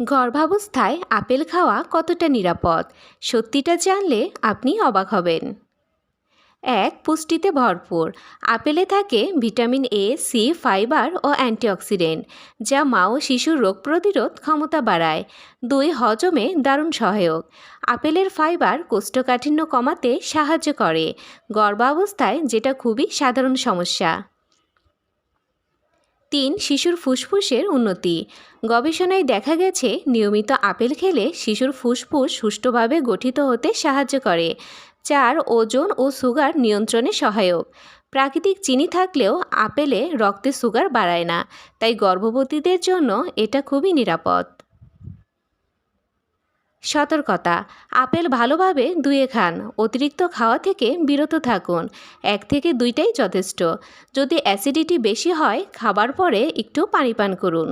গর্ভাবস্থায় আপেল খাওয়া কতটা নিরাপদ? সত্যিটা জানলে আপনি অবাক হবেন। এক, পুষ্টিতে ভরপুর। আপেলে থাকে ভিটামিন এ সি ফাইবার ও অ্যান্টিঅক্সিডেন্ট, যা মা ও শিশুর রোগ প্রতিরোধ ক্ষমতা বাড়ায়। দুই, হজমে দারুণ সহায়ক। আপেলের ফাইবার কোষ্ঠকাঠিন্য কমাতে সাহায্য করে। গর্ভাবস্থায় যেটা খুবই সাধারণ সমস্যা। তিন শিশুর ফুসফুসের উন্নতি। গবেষণায় দেখা গেছে, নিয়মিত আপেল খেলে শিশুর ফুসফুস সুষ্ঠুভাবে গঠিত হতে সাহায্য করে। চার, ওজন ও সুগার নিয়ন্ত্রণে সহায়ক। প্রাকৃতিক চিনি থাকলেও আপেলে রক্তে সুগার বাড়ায় না, তাই গর্ভবতীদের জন্য এটা খুবই নিরাপদ। সতর্কতা। আপেল ভালোভাবে দুয়ে খান। অতিরিক্ত খাওয়া থেকে বিরত থাকুন। এক থেকে দুইটাই যথেষ্ট। যদি অ্যাসিডিটি বেশি হয়, খাবার পরে একটু পানি পান করুন।